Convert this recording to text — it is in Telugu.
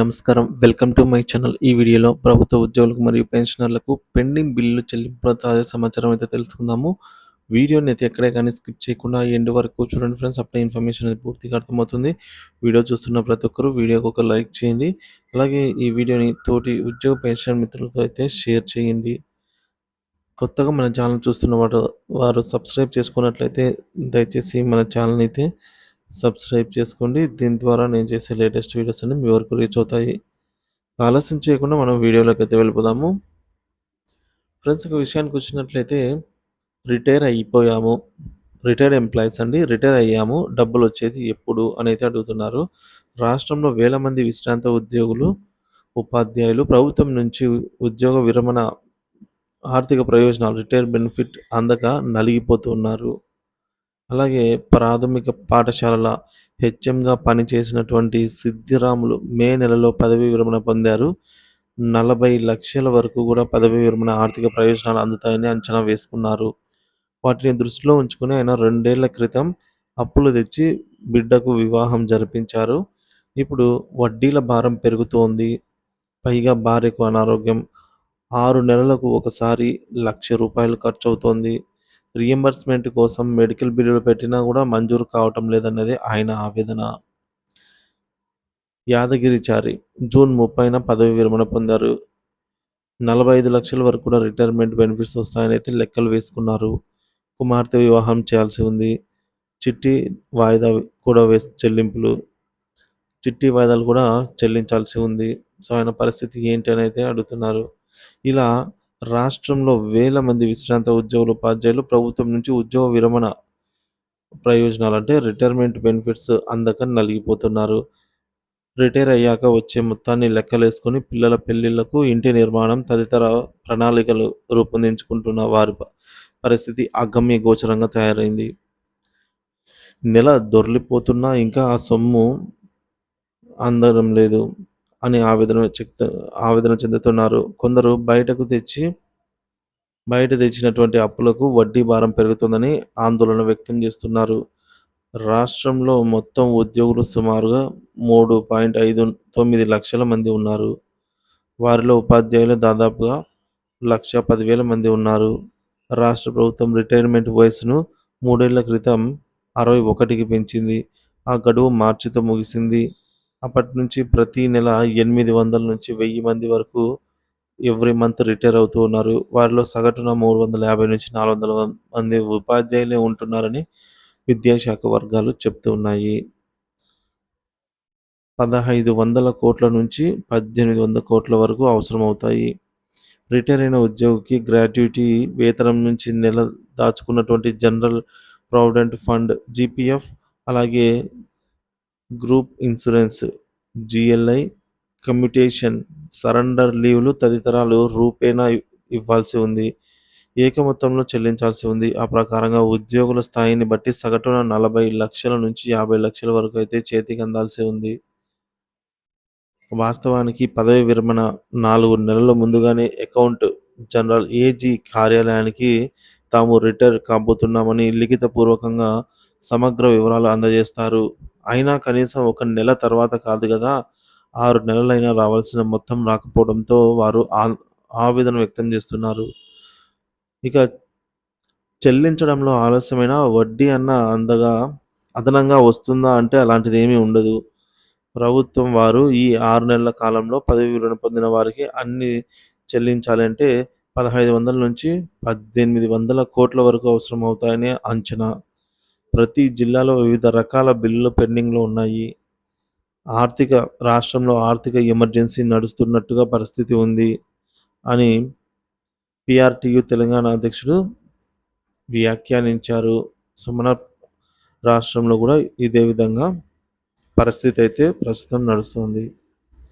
నమస్కారం. Welcome to my channel. ఈ వీడియోలో ప్రభుత్వ ఉద్యోగులకు మరియు పెన్షనర్లకు పెండింగ్ బిల్లులు చెల్లింపుల తాజా సమాచారం అయితే తెలుసుకుందాము. వీడియోని అయితే ఎక్కడే కానీ స్కిప్ చేయకుండా ఎండ్ వరకు చూడండి ఫ్రెండ్స్. అప్పుడే ఇన్ఫర్మేషన్ అనేది పూర్తిగా అర్థమవుతుంది. వీడియో చూస్తున్న ప్రతి ఒక్కరూ వీడియోకి ఒక లైక్ చేయండి. అలాగే ఈ వీడియోని తోటి ఉద్యోగ పెన్షన్ మిత్రులతో అయితే షేర్ చేయండి. కొత్తగా మన ఛానల్ చూస్తున్న వారు వారు సబ్స్క్రైబ్ చేసుకున్నట్లయితే దయచేసి మన ఛానల్ అయితే సబ్స్క్రైబ్ చేసుకోండి. దీని ద్వారా నేను చేసే లేటెస్ట్ వీడియోస్ అన్ని మీ వరకు రీచ్ అవుతాయి. ఆలస్యం చేయకుండా మనం వీడియోలోకి అయితే వెళ్ళిపోదాము. ఫ్రెండ్స్ ఒక విషయానికి వచ్చినట్లయితే రిటైర్ అయిపోయాము. రిటైర్డ్ ఎంప్లాయీస్ అండి. రిటైర్ అయ్యాము. డబ్బులు వచ్చేది ఎప్పుడు అని అయితే అడుగుతున్నారు. రాష్ట్రంలో వేల మంది విశ్రాంత ఉద్యోగులు ఉపాధ్యాయులు ప్రభుత్వం నుంచి ఉద్యోగ విరమణ ఆర్థిక ప్రయోజనాలు రిటైర్ బెనిఫిట్ అందక నలిగిపోతున్నారు. అలాగే ప్రాథమిక పాఠశాలల హెచ్ఎంగా పనిచేసినటువంటి సిద్ధిరాములు మే నెలలో పదవీ విరమణ పొందారు. నలభై లక్షల వరకు కూడా పదవీ విరమణ ఆర్థిక ప్రయోజనాలు అందుతాయని అంచనా వేసుకున్నారు. వాటిని దృష్టిలో ఉంచుకుని ఆయన రెండేళ్ళ క్రితం అప్పులు తెచ్చి బిడ్డకు వివాహం జరిపించారు. ఇప్పుడు వడ్డీల భారం పెరుగుతోంది. పైగా భార్యకు అనారోగ్యం. ఆరు నెలలకు ఒకసారి లక్ష రూపాయలు ఖర్చు అవుతోంది రియంబర్స్మెంట్ కోసం మెడికల్ బిల్లులు పెట్టినా కూడా మంజూరు కావటం లేదన్నది ఆయన ఆవేదన. యాదగిరిచారి జూన్ ముప్పైన పదవి విరమణ పొందారు. నలభై ఐదు లక్షల వరకు కూడా రిటైర్మెంట్ బెనిఫిట్స్ వస్తాయని అయితే లెక్కలు వేసుకున్నారు. కుమార్తె వివాహం చేయాల్సి ఉంది. చిట్టి వాయిదా కూడా వేసి చెల్లింపులు. చిట్టి వాయిదాలు కూడా చెల్లించాల్సి ఉంది. సో ఆయన పరిస్థితి ఏంటి అని అయితే అడుగుతున్నారు. ఇలా రాష్ట్రంలో వేల మంది విశ్రాంత ఉద్యోగులు ఉపాధ్యాయులు ప్రభుత్వం నుంచి ఉద్యోగ విరమణ ప్రయోజనాలు అంటే రిటైర్మెంట్ బెనిఫిట్స్ అందక నలిగిపోతున్నారు. రిటైర్ అయ్యాక వచ్చే మొత్తాన్ని లెక్కలేసుకొని పిల్లల పెళ్ళిళ్ళకు ఇంటి నిర్మాణం తదితర ప్రణాళికలు రూపొందించుకుంటున్న వారి పరిస్థితి అగమ్య గోచరంగా తయారైంది. నెల దొర్లిపోతున్నా ఇంకా ఆ సొమ్ము అందడం లేదు. అని ఆవేదన చెప్తూ ఆవేదన చెందుతున్నారు. కొందరు బయటకు తెచ్చి బయట తెచ్చినటువంటి అప్పులకు వడ్డీ భారం పెరుగుతుందని ఆందోళన వ్యక్తం చేస్తున్నారు. రాష్ట్రంలో మొత్తం ఉద్యోగులు సుమారుగా మూడు పాయింట్ ఐదు తొమ్మిది లక్షల మంది ఉన్నారు. వారిలో ఉపాధ్యాయులు దాదాపుగా లక్ష పదివేల మంది ఉన్నారు. రాష్ట్ర ప్రభుత్వం రిటైర్మెంట్ వయసును మూడేళ్ళ క్రితం అరవై ఒకటికి పెంచింది. ఆ గడువు మార్చితో ముగిసింది. అప్పటి నుంచి ప్రతి నెల ఎనిమిది వందల నుంచి వెయ్యి మంది వరకు ఎవ్రీ మంత్ రిటైర్ అవుతూ ఉన్నారు. వారిలో సగటున మూడు వందల యాభై నుంచి నాలుగు వందల మంది ఉపాధ్యాయులే ఉంటున్నారని విద్యాశాఖ వర్గాలు చెప్తూ ఉన్నాయి. పదహైదు వందల కోట్ల నుంచి పద్దెనిమిది వందల కోట్ల వరకు అవసరమవుతాయి. రిటైర్ అయిన ఉద్యోగికి గ్రాట్యుటీ వేతనం నుంచి నెల దాచుకున్నటువంటి జనరల్ ప్రావిడెంట్ ఫండ్ జీపీఎఫ్ అలాగే group insurance GLI commutation surrender లీవ్లు తదితరాలు రూపేణా ఇవ్వాల్సి ఉంది. ఏక మొత్తంలో చెల్లించాల్సి ఉంది. ఆ ప్రకారంగా ఉద్యోగుల స్థాయిని బట్టి సగటున నలభై లక్షల నుంచి యాభై లక్షల వరకు అయితే చేతికి అందాల్సి ఉంది. వాస్తవానికి పదవి విరమణ నాలుగు నెలల ముందుగానే అకౌంట్ జనరల్ ఏజీ కార్యాలయానికి తాము రిటైర్ కాబోతున్నామని లిఖితపూర్వకంగా సమగ్ర వివరాలు అందజేస్తారు. అయినా కనీసం ఒక నెల తర్వాత కాదు కదా ఆరు నెలలైనా రావాల్సిన మొత్తం రాకపోవడంతో వారు ఆవేదన వ్యక్తం చేస్తున్నారు. ఇక చెల్లించడంలో ఆలస్యమైన వడ్డీ అన్న అందగా అదనంగా వస్తుందా అంటే అలాంటిది ఏమీ ఉండదు. ప్రభుత్వం వారు ఈ ఆరు నెలల కాలంలో పదవి విరమణ పొందిన వారికి అన్ని చెల్లించాలి అంటే పదహైదు వందల నుంచి పద్దెనిమిది వందల కోట్ల వరకు అవసరం అవుతాయని అంచనా. ప్రతి జిల్లాలో వివిధ రకాల బిల్లులు పెండింగ్లో ఉన్నాయి. ఆర్థిక రాష్ట్రంలో ఆర్థిక ఎమర్జెన్సీ నడుస్తున్నట్టుగా పరిస్థితి ఉంది అని పిఆర్టీయు తెలంగాణ అధ్యక్షుడు వ్యాఖ్యానించారు. సో మన రాష్ట్రంలో కూడా ఇదే విధంగా పరిస్థితి అయితే ప్రస్తుతం నడుస్తుంది.